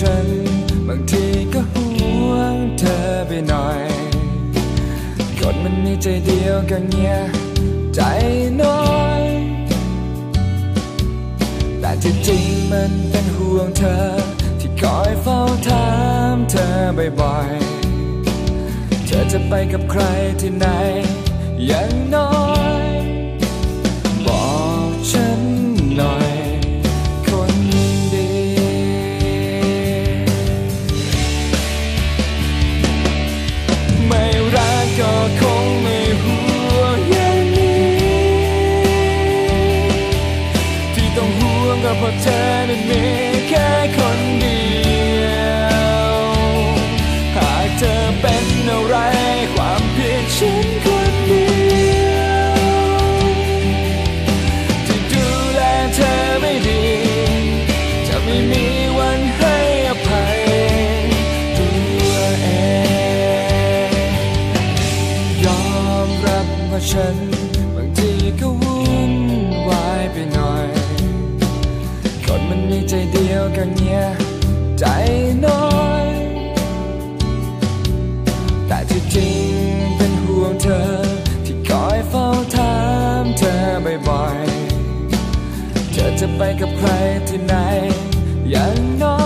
ฉัน บางทีก็ห่วงเธอไปหน่อย คนมันมีใจเดียวกันเงี้ยใจน้อย แต่ที่จริงมันเป็นห่วงเธอ ที่คอยเฝ้าถามเธอบ่อยๆ เธอจะไปกับใครที่ไหนอย่างน้อย ก็เพราะเธอนั้นมีแค่คนเดียว หากเธอเป็นอะไรความผิดฉันคนเดียวที่ดูแลเธอไม่ดี จะไม่มีวันให้อภัยตัวเอง ยอมรับว่าฉัน เดียวกันเนี่ยใจน้อย แต่ที่จริงเป็นห่วงเธอ ที่คอยเฝ้าถามเธอบ่อยๆ เธอจะไปกับใครที่ไหนอย่างน้อย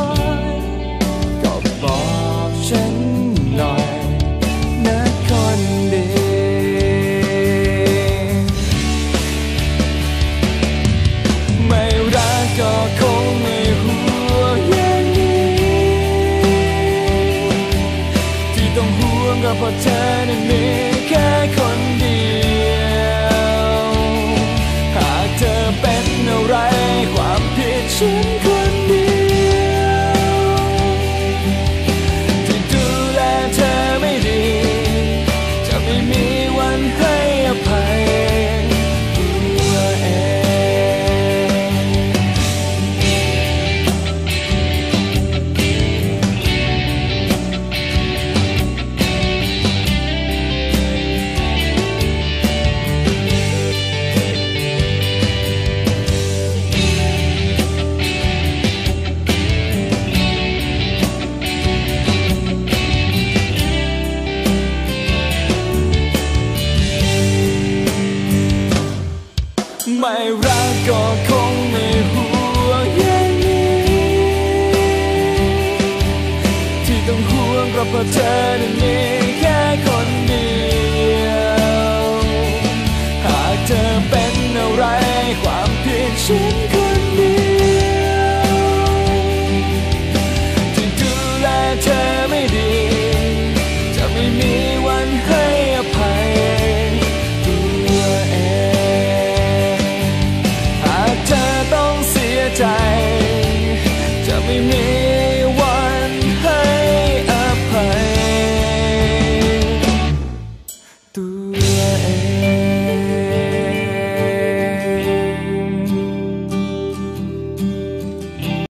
รักก็คงไม่ห่วงอย่างนี้ ที่ต้องห่วงก็เพราะเธอนั้นมีแค่คนเดียว หากเธอเป็นอะไรความผิดฉัน